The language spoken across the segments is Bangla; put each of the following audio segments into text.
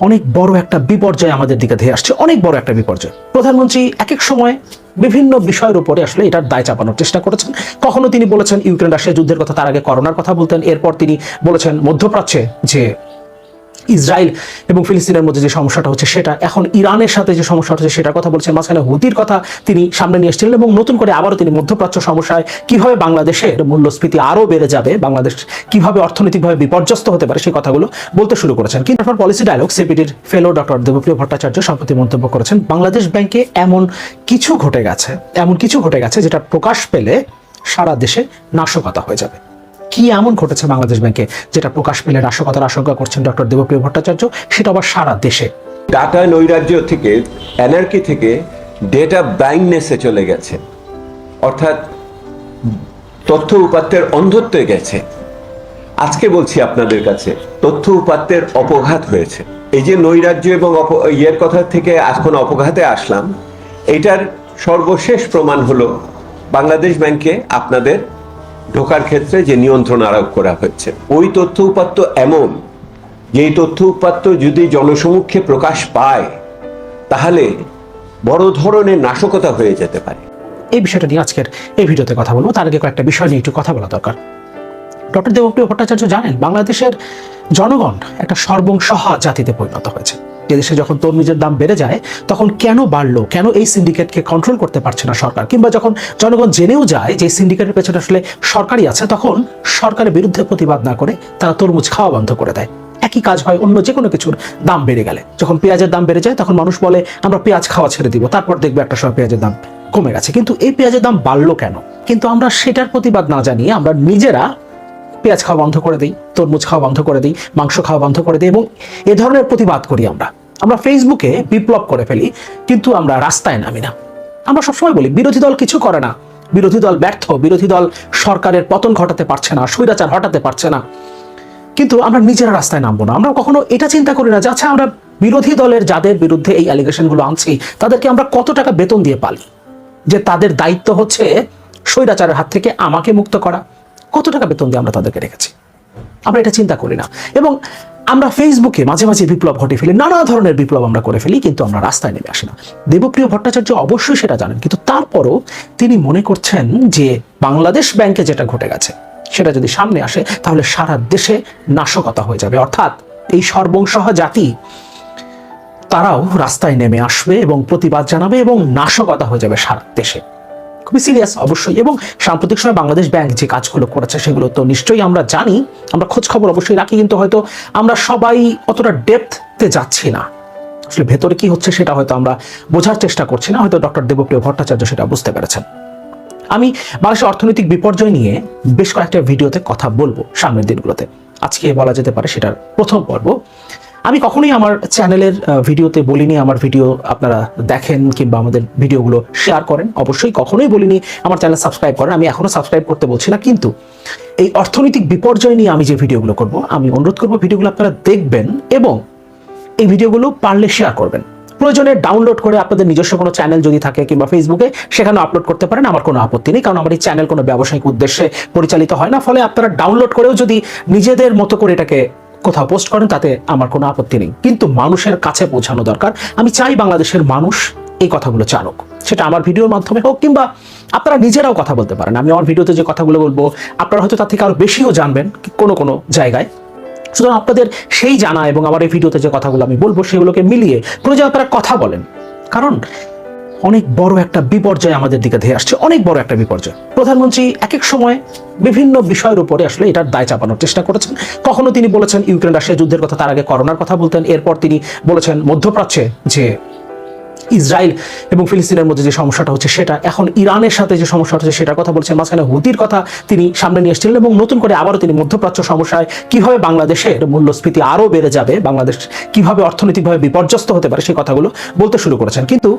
অনেক বড় একটা বিপর্যয় আমাদের দিকে ধেয়ে আসছে, অনেক বড় একটা বিপর্যয়। প্রধানমন্ত্রী এক এক সময় বিভিন্ন বিষয়ের উপরে আসলে এটার দায় চাপানোর চেষ্টা করেছেন। কখনো তিনি বলেছেন, ইউক্রেন রাশিয়া যুদ্ধের কথা, তার আগে করোনার কথা বলতেন, এরপর তিনি বলেছেন মধ্যপ্রাচ্যে যে ইসরায়েল এবং ফিলিস্তিনের মধ্যে যে সমস্যাটা হচ্ছে সেটা। এখন ইরানের সাথে যে সমস্যাটা হচ্ছে সেটার কথা বলছেন মাঝখানে হুতির কথা তিনি সামনে নিয়ে এসেছিলেন এবং নতুন করে আবারও তিনি মধ্যপ্রাচ্য সমস্যায় কীভাবে বাংলাদেশের মূল্যস্ফীতি আরও বেড়ে যাবে, বাংলাদেশ কীভাবে অর্থনৈতিকভাবে বিপর্যস্ত হতে পারে সেই কথাগুলো বলতে শুরু করেছেন। কিন্তু তারপর পলিসি ডায়লগ সিপিডির ফেলো ডক্টর দেবপ্রিয় ভট্টাচার্য সম্প্রতি মন্তব্য করেছেন, বাংলাদেশ ব্যাংকে এমন কিছু ঘটে গেছে, এমন কিছু ঘটে গেছে যেটা প্রকাশ পেলে সারা দেশে নাশকতা হয়ে যাবে। কি এমন ঘটেছে বাংলাদেশ ব্যাংকে যেটা প্রকাশ পেলে নাশকতার আশঙ্কা করছেন ডক্টর দেবপ্রিয় ভট্টাচার্য? সেটা আবার সারা দেশে। ডাটা নৈরাজ্য থেকে এনার্কি থেকে ডেটা ব্লাইন্ডনেসে চলে গেছে। অর্থাৎ তথ্য উপাত্তের অন্ধত্বে গেছে। আজকে বলছি আপনাদের কাছে, তথ্য উপাত্তের অপঘাত হয়েছে। এই যে নৈরাজ্য এবং ইয়ের কথা থেকে এখন অপঘাতে আসলাম, এটার সর্বশেষ প্রমাণ হলো বাংলাদেশ ব্যাংকে আপনাদের ঢোকার ক্ষেত্রে যে নিয়ন্ত্রণ আরোপ করা হয়েছে ওই তথ্য উপাত্ত এমন যে তথ্য উপাত্ত যদি জনসমক্ষে প্রকাশ পায়, তাহলে বড় ধরনের নাশকতা হয়ে যেতে পারে। এই বিষয়টা নিয়ে আজকের এই ভিডিওতে কথা বলব। তার আগে কয়েকটা বিষয় নিয়ে একটু কথা বলা দরকার। ডক্টর দেবপ্রিয় ভট্টাচার্য জানেন, বাংলাদেশের জনগণ একটা সর্বংসহা জাতিতে পরিণত হয়েছে। দেশে যখন তরমুজের দাম বেড়ে যায়, তখন কেন বাড়লো? কেন এই সিন্ডিকেটকে কন্ট্রোল করতে পারছে না সরকার? কিংবা যখন জনগণ জেনেও যায় যে সিন্ডিকেটের পেছনে আসলে সরকারই আছে, তখন সরকারের বিরুদ্ধে প্রতিবাদ না করে তারা তরমুজ খাওয়া বন্ধ করে দেয়। একই কাজ হয় অন্য যে কোনো কিছুর দাম বেড়ে গেলে। যখন পেঁয়াজের দাম বেড়ে যায়, তখন মানুষ বলে, আমরা পেঁয়াজ খাওয়া ছেড়ে দিব। তারপর দেখবে একটা সময় পেঁয়াজের দাম কমে গেছে। কিন্তু এই পেঁয়াজের দাম বাড়লো কেন? কিন্তু আমরা সেটার প্রতিবাদ না জানিয়ে আমরা নিজেরা পেঁয়াজ খাওয়া বন্ধ করে দিই, তরমুজ খাওয়া বন্ধ করে দিই, মাংস খাওয়া বন্ধ করে দিই এবং এ ধরনের প্রতিবাদ করি আমরা। আমরা ফেসবুকে বিপ্লব করে ফেলি, কিন্তু আমরা রাস্তায় নামি না। আমরা সবসময় বলি, বিরোধী দল কিছু করে না। বিরোধী দল ব্যর্থ, বিরোধী দল সরকারের পতন ঘটাতে পারছে না, স্বৈরাচার হটাতে পারছে না। কিন্তু আমরা নিজেরা রাস্তায় নামবো না। আমরা কখনো এটা চিন্তা করি না যে আচ্ছা আমরা বিরোধী দলের যাদের বিরুদ্ধে এই অ্যালিগেশনগুলো আনছি, তাদেরকে আমরা কত টাকা বেতন দিয়ে পালি? যে তাদের দায়িত্ব হচ্ছে স্বৈরাচারের হাত থেকে আমাকে মুক্ত করা। কত টাকা বেতন দিয়ে আমরা তাদেরকে রেখেছি? আমরা এটা চিন্তা করি না। এবং আমরা ফেসবুকে মাঝে মাঝে বিপ্লব ঘটে ফেলি, নানা ধরনের বিপ্লব আমরা করে ফেলি, কিন্তু আমরা রাস্তায় নেমে আসি না। দেবপ্রিয় ভট্টাচার্য অবশ্যই সেটা জানেন, কিন্তু তারপরও তিনি মনে করছেন যে বাংলাদেশ ব্যাংকে যেটা ঘটে গেছে, সেটা যদি সামনে আসে, তাহলে সারা দেশে নাশকতা হয়ে যাবে। অর্থাৎ এই সর্বংসহ জাতি, তারাও রাস্তায় নেমে আসবে এবং প্রতিবাদ জানাবে এবং নাশকতা হয়ে যাবে সারা দেশে। খুবই সিরিয়াস অবশ্যই। এবং সাম্প্রতিক সময় বাংলাদেশ ব্যাংক যে কাজগুলো করেছে, সেগুলো তো নিশ্চয়ই আমরা জানি। আমরা খোঁজ খবর অবশ্যই রাখি, কিন্তু হয়তো আমরা সবাই অতটা ডেপথতে যাচ্ছি না। আসলে ভেতরে কি হচ্ছে সেটা হয়তো আমরা বোঝার চেষ্টা করছি না। হয়তো ডক্টর দেবপ্রিয় ভট্টাচার্য সেটা বুঝতে পেরেছেন। আমি বাংলাদেশের অর্থনৈতিক বিপর্যয় নিয়ে বেশ কয়েকটা ভিডিওতে কথা বলব সামনের দিনগুলোতে। আজকে বলা যেতে পারে সেটার প্রথম পর্ব। আমি কখনোই আমার চ্যানেলের ভিডিওতে বলিনি, আমার ভিডিও আপনারা দেখেন কিংবা আমাদের ভিডিওগুলো শেয়ার করেন। অবশ্যই কখনোই বলিনি, আমার চ্যানেল সাবস্ক্রাইব করেন। আমি এখনও সাবস্ক্রাইব করতে বলছি না, কিন্তু এই অর্থনৈতিক বিপর্যয় নিয়ে আমি যে ভিডিওগুলো করব, আমি অনুরোধ করব ভিডিওগুলো আপনারা দেখবেন এবং এই ভিডিওগুলো পারলে শেয়ার করবেন। প্রয়োজনে ডাউনলোড করে আপনাদের নিজস্ব কোনো চ্যানেল যদি থাকে কিংবা ফেসবুকে সেখানে আপলোড করতে পারেন, আমার কোনো আপত্তি নেই, কারণ আমার এই চ্যানেল কোনো ব্যবসায়িক উদ্দেশ্যে পরিচালিত হয় না। ফলে আপনারা ডাউনলোড করেও যদি নিজেদের মতো করে এটাকে কোথাও পোস্ট করেন, তাতে আমার কোনো আপত্তি নেই। কিন্তু মানুষের কাছে পৌঁছানো দরকার, আমি চাই বাংলাদেশের মানুষ এই কথাগুলো জানুক। সেটা আমার ভিডিওর মাধ্যমে হোক, কিংবা আপনারা নিজেরাও কথা বলতে পারেন। আমি আমার ভিডিওতে যে কথাগুলো বলব, আপনারা হয়তো তার থেকে আরও বেশিও জানবেন কোনো কোনো জায়গায়। সুতরাং আপনাদের সেই জানা এবং আমার এই ভিডিওতে যে কথাগুলো আমি বলব, সেগুলোকে মিলিয়ে প্রয়োজন আপনারা কথা বলেন। কারণ অনেক বড় একটা বিপর্যয় আমাদের দিকে ধেয়ে আসছে, অনেক বড় একটা বিপর্যয়। প্রধানমন্ত্রী এক এক সময় বিভিন্ন বিষয়ের উপরে আসলে এটার দায় চাপানোর চেষ্টা করেছেন। কখনো তিনি বলেছেন ইউক্রেন রাশিয়া যুদ্ধের কথা, তার আগে করোনার কথা বলতেন, এরপর তিনি বলেছেন মধ্যপ্রাচ্যে যে ইসরায়েল এবং ফিলিস্তিনের মধ্যে যে সমস্যাটা হচ্ছে সেটা, এখন ইরানের সাথে যে সমস্যাটা হচ্ছে সেটার কথা বলছেন, মাঝখানে হুতির কথা তিনি সামনে নিয়ে এসেছিলেন এবং নতুন করে আবারও তিনি মধ্যপ্রাচ্য সমস্যায় কীভাবে বাংলাদেশের মূল্যস্ফীতি আরও বেড়ে যাবে, বাংলাদেশ কীভাবে অর্থনৈতিকভাবে বিপর্যস্ত হতে পারে সেই কথাগুলো বলতে শুরু করেছেন। কিন্তু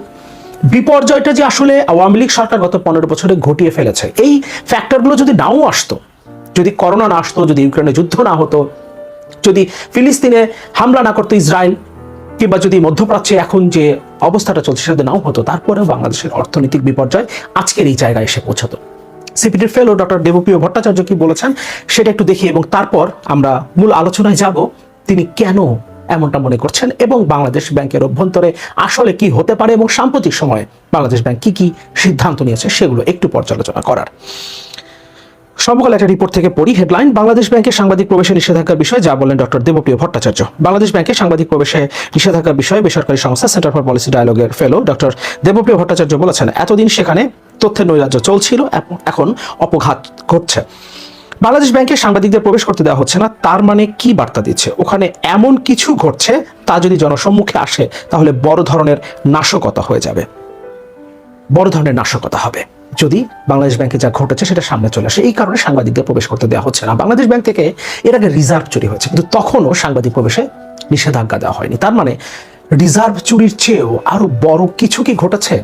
বিপর্যয়টা যে আসলে আওয়ামী লীগ সরকার গত পনেরো বছরে ঘটিয়ে ফেলেছে, এই ফ্যাক্টরগুলো যদি নাও আসতো, যদি করোনা না আসতো, যদি ইউক্রেনে যুদ্ধ না হতো, যদি ফিলিস্তিনে হামলা না করতো ইসরায়েল, কিংবা যদি মধ্যপ্রাচ্যে এখন যে অবস্থাটা চলছে সেটা নাও হতো, তারপরেও বাংলাদেশের অর্থনৈতিক বিপর্যয় আজকের এই জায়গায় এসে পৌঁছতো। সিপিটির ফেলো ডক্টর দেবপ্রিয় ভট্টাচার্য কি বলেছেন, সেটা একটু দেখি এবং তারপর আমরা মূল আলোচনায় যাব, তিনি কেন এমনটা মনে করছেন এবং বাংলাদেশ ব্যাংকের অভ্যন্তরে আসলে কি হতে পারে এবং সাম্প্রতিক সময়ে বাংলাদেশ ব্যাংক কি কি সিদ্ধান্ত নিয়েছে সেগুলো একটু পর্যালোচনা করার। সমকাল একটা রিপোর্ট থেকে পড়ি হেডলাইন বাংলাদেশ ব্যাংকের সাংবাদিক প্রবেশে নিষেধাজ্ঞার বিষয়ে যা বলেন ডক্টর দেবপ্রিয় ভট্টাচার্য। বাংলাদেশ ব্যাংকের সাংবাদিক প্রবেশে নিষেধাজ্ঞার বিষয়ে বেসরকারি সংস্থা সেন্টার ফর পলিসি ডায়ালগের ফেলো ডক্টর দেবপ্রিয় ভট্টাচার্য বলেছেন, এতদিন সেখানে তথ্যের নৈরাজ্য চলছিল এখন অপঘাত ঘটছে। বাংলাদেশ ব্যাংকে সাংবাদিকদের প্রবেশ করতে দেওয়া হচ্ছে না, তার মানে কি বার্তা দিচ্ছে? ওখানে এমন কিছু ঘটছে, তা যদি জনসম্মুখে আসে, তাহলে বড় ধরনের নাশকতা হয়ে যাবে। বড় ধরনের নাশকতা হবে। যদি বাংলাদেশ ব্যাংকে যা ঘটেছে, সেটা সামনে চলে আসে, এই কারণে সাংবাদিকদের প্রবেশ করতে দেওয়া হচ্ছে না। বাংলাদেশ ব্যাংক থেকে এর আগে রিজার্ভ চুরি হয়েছে, কিন্তু তখনও সাংবাদিক প্রবেশে নিষেধাজ্ঞা দেওয়া হয়নি। তার মানে রিজার্ভ চুরির চেয়েও আরও বড় কিছু কি ঘটেছে?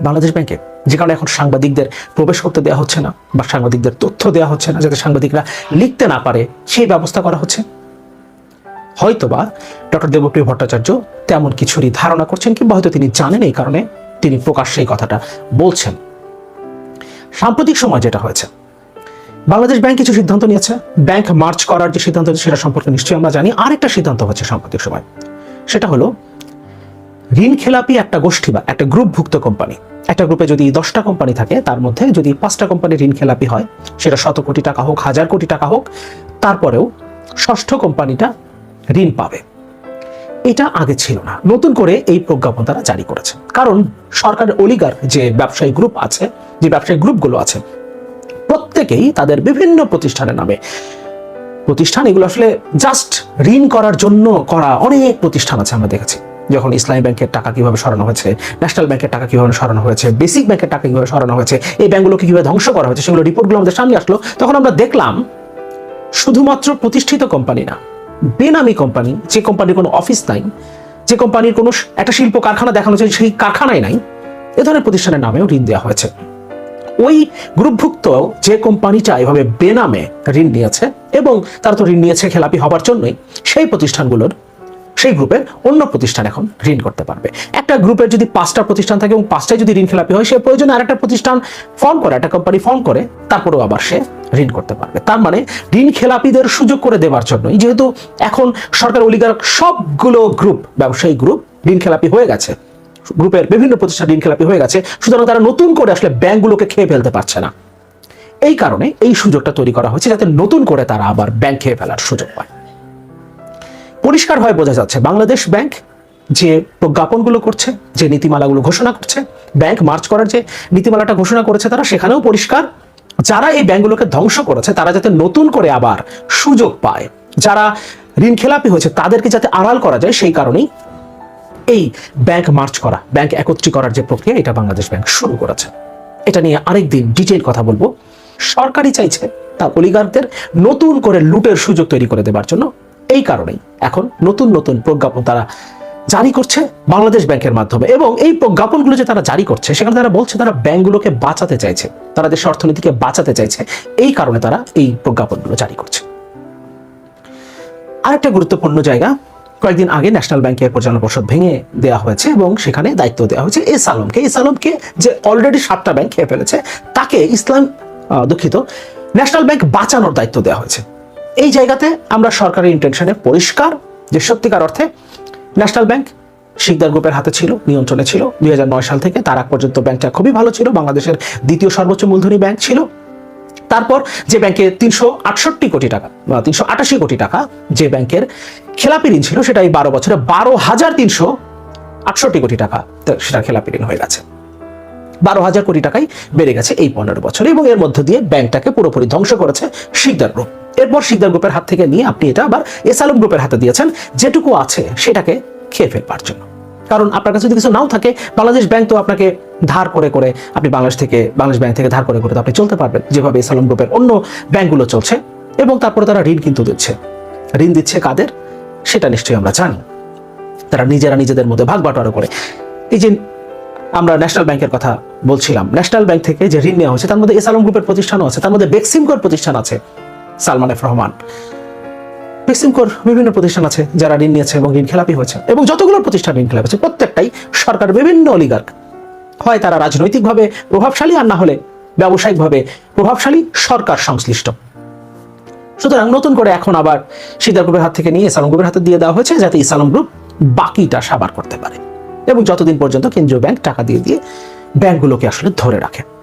বাংলাদেশ ব্যাংকে যে কারণে এখন সাংবাদিকদের প্রবেশ করতে দেওয়া হচ্ছে না বা সাংবাদিকদের তথ্য দেওয়া হচ্ছে না যাতে সাংবাদিকরা লিখতে না পারে, সেই ব্যবস্থা করা হচ্ছে। হয়তোবা ডক্টর দেবপ্রিয় ভট্টাচার্য তেমন কিছুরই ধারণা করছেন কিংবা হয়তো তিনি জানেন এই কারণে তিনি প্রকাশ্যে এই কথাটা বলছেন। সাম্প্রতিক সময় যেটা হয়েছে, বাংলাদেশ ব্যাংক কিছু সিদ্ধান্ত নিয়েছে। ব্যাংক মার্চ করার যে সিদ্ধান্ত সেটা সম্পর্কে নিশ্চয়ই আমরা জানি। আরেকটা সিদ্ধান্ত হচ্ছে সাম্প্রতিক সময়, সেটা হলো ঋণ খেলাপি একটা গোষ্ঠী বা একটা গ্রুপভুক্ত কোম্পানি। একটা গ্রুপে যদি দশটা কোম্পানি থাকে, তার মধ্যে যদি পাঁচটা কোম্পানি ঋণ খেলাপি হয়, সেটা শত কোটি টাকা হোক, হাজার কোটি টাকা হোক, তারপরেও ষষ্ঠ কোম্পানিটা ঋণ পাবে। এটা আগে ছিল না। নতুন করে এই প্রজ্ঞাপন তারা জারি করেছে। কারণ সরকারের অলিগার যে ব্যবসায়ী গ্রুপ আছে, যে ব্যবসায়ী গ্রুপগুলো আছে, প্রত্যেকেই তাদের বিভিন্ন প্রতিষ্ঠানের নামে। প্রতিষ্ঠান এগুলো আসলে জাস্ট ঋণ করার জন্য করা অনেক প্রতিষ্ঠান আছে, আমরা দেখেছি। যখন ইসলামী ব্যাংকের টাকা কীভাবে সরানো হয়েছে, ন্যাশনাল ব্যাংকের টাকা কীভাবে সরানো হয়েছে, বেসিক ব্যাংকের টাকা কীভাবে সরানো হয়েছে, এই ব্যাংকগুলোকে কীভাবে ধ্বংস করা হয়েছে, সেগুলো রিপোর্টগুলো আমাদের সামনে আসলো, তখন আমরা দেখলাম শুধুমাত্র প্রতিষ্ঠিত কোম্পানি না, বেনামি কোম্পানি, যে কোম্পানির কোনো অফিস নাই, যে কোম্পানির কোনো একটা শিল্প কারখানা দেখানো হয়েছে সেই কারখানায় নাই, এ ধরনের প্রতিষ্ঠানের নামেও ঋণ দেওয়া হয়েছে। ওই গ্রুপভুক্ত যে কোম্পানিটা এভাবে বেনামে ঋণ নিয়েছে এবং তারা তো ঋণ নিয়েছে, খেলাপি হবার জন্যই, সেই প্রতিষ্ঠানগুলোর সেই গ্রুপের অন্য প্রতিষ্ঠান এখন ঋণ করতে পারবে। একটা গ্রুপের যদি পাঁচটা প্রতিষ্ঠান থাকে এবং পাঁচটায় যদি ঋণ খেলাপি হয়, সে প্রয়োজনে আরেকটা প্রতিষ্ঠান ফর্ম করে, একটা কোম্পানি ফর্ম করে, তারপরেও আবার সে ঋণ করতে পারবে। তার মানে ঋণ খেলাপিদের সুযোগ করে দেওয়ার জন্য যেহেতু এখন সরকার অলিগার সবগুলো গ্রুপ ব্যবসায়ী গ্রুপ ঋণ খেলাপি হয়ে গেছে। গ্রুপের বিভিন্ন প্রতিষ্ঠান ঋণ খেলাপি হয়ে গেছে, সুতরাং তারা নতুন করে আসলে ব্যাংকগুলোকে খেয়ে ফেলতে পারছে না। এই কারণে এই সুযোগটা তৈরি করা হয়েছে যাতে নতুন করে তারা আবার ব্যাংক খেয়ে ফেলার সুযোগ পায়। পরিষ্কার হয়ে বোঝা যাচ্ছে। বাংলাদেশ ব্যাংক যে প্রজ্ঞাপনগুলো করছে, যে নীতিমালাগুলো ঘোষণা করছে, ব্যাংক মার্চ করার যে নীতিমালাটা ঘোষণা করেছে, তারা সেখানেও পরিষ্কার। যারা এই ব্যাংকগুলোকে ধ্বংস করেছে, তারা যাতে নতুন করে আবার সুযোগ পায়। যারা ঋণ খেলাপি হয়েছে, তাদেরকে যাতে আড়াল করা যায়, সেই কারণেই এই ব্যাংক মার্চ করা, ব্যাংক একত্রী করার যে প্রক্রিয়া, এটা বাংলাদেশ ব্যাংক শুরু করেছে। এটা নিয়ে আরেকদিন ডিটেল কথা বলব। সরকারই চাইছে তা অলিগারদের নতুন করে লুটের সুযোগ তৈরি করে দেবার জন্য। এই কারণেই এখন নতুন নতুন প্রজ্ঞাপন তারা জারি করছে বাংলাদেশ ব্যাংকের মাধ্যমে। এবং এই প্রজ্ঞাপনগুলো যে তারা জারি করছে, সেখানে তারা বলছে তারা ব্যাংকগুলোকে বাঁচাতে চাইছে। তারা দেশের অর্থনীতিকে বাঁচাতে চাইছে। এই কারণে তারা এই প্রজ্ঞাপনগুলো জারি করছে। আরেকটা গুরুত্বপূর্ণ জায়গা, কয়েকদিন আগে ন্যাশনাল ব্যাংকের পরিচালনা পর্ষদ ভেঙে দেওয়া হয়েছে এবং সেখানে দায়িত্ব দেওয়া হয়েছে এস আলমকে এস আলমকে যে অলরেডি সাতটা ব্যাংক খেয়ে ফেলেছে, তাকে ইসলাম দুঃখিত, ন্যাশনাল ব্যাংক বাঁচানোর দায়িত্ব দেওয়া হয়েছে। এই জায়গাতে আমরা সরকারের ইন্টেনশনে পরিষ্কার যে সত্যিকার অর্থে ন্যাশনাল ব্যাংক শিকদার গ্রুপের হাতে ছিল নিয়ন্ত্রণে ছিল দুই সাল থেকে তার আগ পর্যন্ত ব্যাংকটা খুবই ভালো ছিল। বাংলাদেশের দ্বিতীয় সর্বোচ্চ মূলধনী ব্যাংক ছিল। তারপর যে ব্যাংকে তিনশো আটষট্টি কোটি টাকা তিনশো আটাশি কোটি টাকা যে ব্যাংকের খেলাপি ঋণ ছিল, সেটা এই বারো বছরে বারো হাজার তিনশো আটষট্টি কোটি টাকা সেটা খেলাপি ঋণ হয়ে গেছে। বারো হাজার কোটি টাকাই বেড়ে গেছে এই পনেরো বছরে এবং এর মধ্য দিয়ে ব্যাংকটাকে পুরোপুরি ধ্বংস করেছে শিকদার গ্রুপ। এরপর শিকদার গ্রুপের হাত থেকে নিয়ে আপনি এটা আবার এস আলম গ্রুপের হাতে দিয়েছেন, যেটুকু আছে সেটাকে খেয়ে ফেলবার জন্য। কারণ আপনার কাছে যদি কিছু নাও থাকে, বাংলাদেশ ব্যাংক তো আপনাকে ধার করে করে আপনি বাংলাদেশ থেকে, বাংলাদেশ ব্যাংক থেকে ধার করে করে তো আপনি চলতে পারবেন, যেভাবে এস আলম গ্রুপের অন্য ব্যাংকগুলো চলছে। এবং তারপরে তারা ঋণ কিন্তু দিচ্ছে। ঋণ দিচ্ছে কাদের? সেটা নিশ্চয়ই আমরা জানি। তারা নিজেরা নিজেদের মধ্যে ভাগ বাটোয়ারা করে। এই যে আমরা ন্যাশনাল ব্যাংকের কথা বলছিলাম। ন্যাশনাল ব্যাংক থেকে যে ঋণ নেওয়া হয়েছে, তার মধ্যে এস আলম গ্রুপের প্রতিষ্ঠানও আছে, তার মধ্যে বেক্সিমকোর প্রতিষ্ঠান আছে, সালমান এফ রহমান। বেক্সিমকোর বিভিন্ন প্রতিষ্ঠান আছে যারা ঋণ নিয়েছে এবং ঋণ খেলাপি হয়েছে। এবং যতগুলো প্রতিষ্ঠান ঋণ খেলাপি হয়েছে, প্রত্যেকটাই সরকার, বিভিন্ন অলিগার্ক। হয় তারা রাজনৈতিকভাবে প্রভাবশালী, আর না হলে ব্যবসায়িকভাবে প্রভাবশালী, সরকার সংশ্লিষ্ট। সুতরাং নতুন করে এখন আবার সিদ্ধার গ্রুপের হাত থেকে নিয়ে ইসালম গ্রুপের হাতে দিয়ে দেওয়া হয়েছে, যাতে ইসালম গ্রুপ বাকিটা সাবার করতে পারে। এবং যতদিন পর্যন্ত কেন্দ্রীয় ব্যাংক টাকা দিয়ে দিয়ে ব্যাংকগুলোকে আসলে ধরে রাখে।